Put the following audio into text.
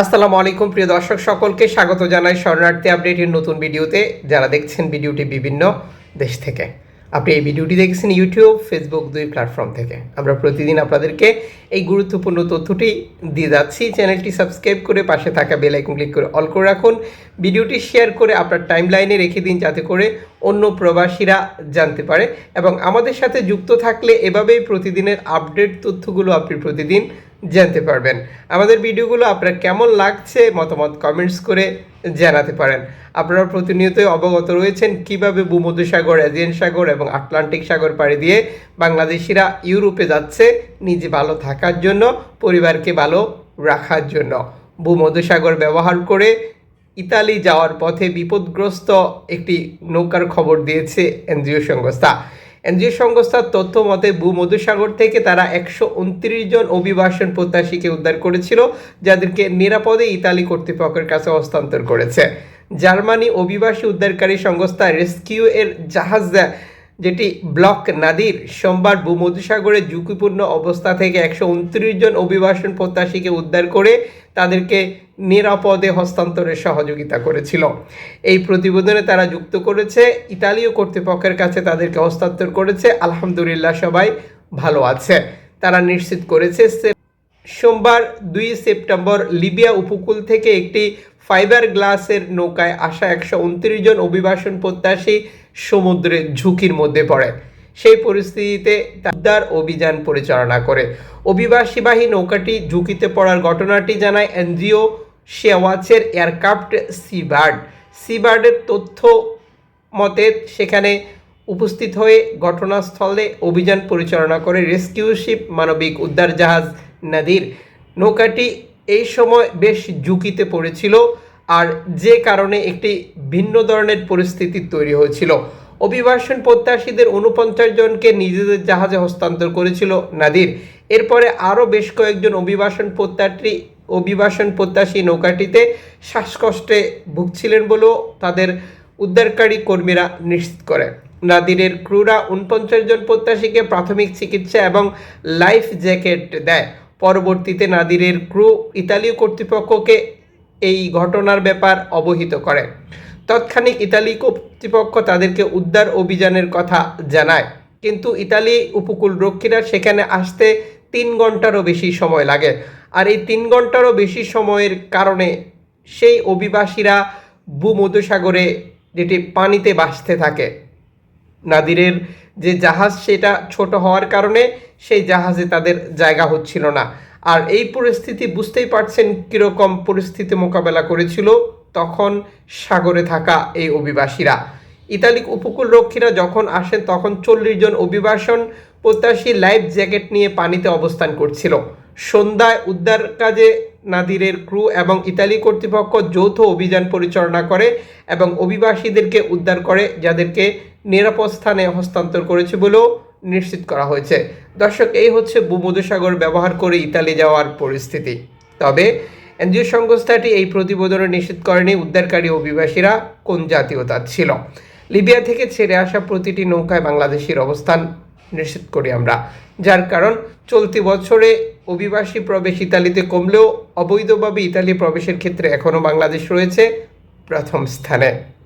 আসসালামু আলাইকুম, প্রিয় দর্শক, সকলকে স্বাগত জানাই শরণার্থী আপডেটের নতুন ভিডিওতে। যারা দেখছেন ভিডিওটি বিভিন্ন দেশ থেকে, আপনি এই ভিডিওটি দেখছেন ইউটিউব, ফেসবুক দুই প্ল্যাটফর্ম থেকে। আমরা প্রতিদিন আপনাদেরকে এই গুরুত্বপূর্ণ তথ্যটি দিয়ে যাচ্ছি। চ্যানেলটি সাবস্ক্রাইব করে পাশে থাকা বেল আইকন ক্লিক করে অল করে রাখুন। ভিডিওটি শেয়ার করে আপনার টাইম লাইনে রেখে দিন, যাতে করে অন্য প্রবাসীরা জানতে পারে। এবং আমাদের সাথে যুক্ত থাকলে এভাবেই প্রতিদিনের আপডেট তথ্যগুলো আপনি প্রতিদিন জানতে পারবেন। আমাদের ভিডিওগুলো আপনার কেমন লাগছে মতামত কমেন্টস করে জানাতে পারেন। আপনারা প্রতিনিয়তই অবগত রয়েছেন কীভাবে ভূমধ্যসাগর এজিয়ান সাগর এবং আটলান্টিক সাগর পাড়ি দিয়ে বাংলাদেশিরা ইউরোপে যাচ্ছে নিজে ভালো থাকার জন্য, পরিবারকে ভালো রাখার জন্য। ভূমধ্যসাগর ব্যবহার করে ইতালি যাওয়ার পথে বিপদগ্রস্ত একটি নৌকার খবর দিয়েছে এনজিও সংস্থা। এনজিও সংস্থার তথ্য মতে ভূমধ্যসাগর থেকে তারা একশো উনত্রিশ জন অভিবাসন প্রত্যাশীকে উদ্ধার করেছিল, যাদেরকে নিরাপদে ইতালি কর্তৃপক্ষের কাছে হস্তান্তর করেছে। জার্মানি অভিবাসী উদ্ধারকারী সংস্থা রেস্কিউ এর জাহাজ যেটি ব্লক নাদির সোমবার ভূমধ্যসাগরে ঝুঁকিপূর্ণ অবস্থা থেকে একশো উনত্রিশ জন অভিবাসন প্রত্যাশীকে উদ্ধার করে তাদেরকে নিরাপদে হস্তান্তরের সহযোগিতা করেছিল। এই প্রতিবেদনে তারা যুক্ত করেছে, ইতালীয় কর্তৃপক্ষের কাছে তাদেরকে হস্তান্তর করেছে। আলহামদুলিল্লাহ, সবাই ভালো আছে। তারা নিশ্চিত করেছে সোমবার দুই সেপ্টেম্বর লিবিয়া উপকূল থেকে একটি ফাইবার গ্লাসের নৌকায় আসা একশো উনত্রিশ জন অভিবাসন প্রত্যাশী সমুদ্রে ঝুঁকির মধ্যে পড়ে। সেই পরিস্থিতিতে উদ্ধার অভিযান পরিচালনা করে। অভিবাসীবাহী নৌকাটি ঝুঁকিতে পড়ার ঘটনাটি জানায় এনজিও শেওয়াচের এয়ারক্রাফট সিবার্ড। সিবার্ডের তথ্য মতে, সেখানে উপস্থিত হয়ে ঘটনাস্থলে অভিযান পরিচালনা করে রেস্কিউ শিপ মানবিক উদ্ধার জাহাজ নাদির। নৌকাটি এই সময় বেশ ঝুঁকিতে পড়েছিল আর যে কারণে একটি ভিন্ন ধরনের পরিস্থিতি তৈরি হয়েছিল। অভিবাসন প্রত্যাশীদের উনপঞ্চাশ জনকে নিজেদের জাহাজে হস্তান্তর করেছিল নাদির। এরপরে আরও বেশ কয়েকজন অভিবাসন প্রত্যাশী অভিবাসন প্রত্যাশী নৌকাটিতে শ্বাসকষ্টে ভুগছিলেন বলেও তাদের উদ্ধারকারী কর্মীরা নিশ্চিত করে নাদিরের ক্রুরা উনপঞ্চাশ জন প্রত্যাশীকে প্রাথমিক চিকিৎসা এবং লাইফ জ্যাকেট দেয়। পরবর্তীতে নাদিরের ক্রু ইতালীয় কর্তৃপক্ষকে এই ঘটনার ব্যাপার অবহিত করে। তৎক্ষণিক ইতালি কর্তৃপক্ষ তাদেরকে উদ্ধার অভিযানের কথা জানায়। কিন্তু ইতালি উপকূল রক্ষীরা সেখানে আসতে তিন ঘন্টারও বেশি সময় লাগে। আর এই তিন ঘন্টারও বেশি সময়ের কারণে সেই অভিবাসীরা ভূমধ্যসাগরে যেটি পানিতে ভাসতে থাকে। নাদিরের যে জাহাজ সেটা ছোট হওয়ার কারণে সেই জাহাজে তাদের জায়গা হচ্ছিল না। আর এই পরিস্থিতি বুঝতেই পারছেন কীরকম পরিস্থিতি মোকাবেলা করেছিল তখন সাগরে থাকা এই অভিবাসীরা। ইতালিক উপকূল রক্ষীরা যখন আসেন তখন চল্লিশ জন অভিবাসন প্রত্যাশী লাইফ জ্যাকেট নিয়ে পানিতে অবস্থান করছিল। সন্ধ্যায় উদ্ধার কাজে নাদিরের ক্রু এবং ইতালি কর্তৃপক্ষ যৌথ অভিযান পরিচালনা করে এবং অভিবাসীদেরকে উদ্ধার করে, যাদেরকে নিরাপদ স্থানে হস্তান্তর করেছে বলেও নিশ্চিত করা হয়েছে। দর্শক, এই হচ্ছে ভূমধ্যসাগর ব্যবহার করে ইতালি যাওয়ার পরিস্থিতি। তবে, এনজিও সংস্থাটি এই প্রতিবেদনে নিশ্চিত করেনি উদ্ধারকারী অভিবাসীরা কোন জাতীয়তার ছিল। লিবিয়া থেকে ছেড়ে আসা প্রতিটি নৌকায় বাংলাদেশের অবস্থান নিশ্চিত করি আমরা। যার কারণ, চলতি বছরে অভিবাসী প্রবেশ ইতালিতে কমলেও অবৈধভাবে ইতালি প্রবেশের ক্ষেত্রে এখনও বাংলাদেশ রয়েছে প্রথম স্থানে।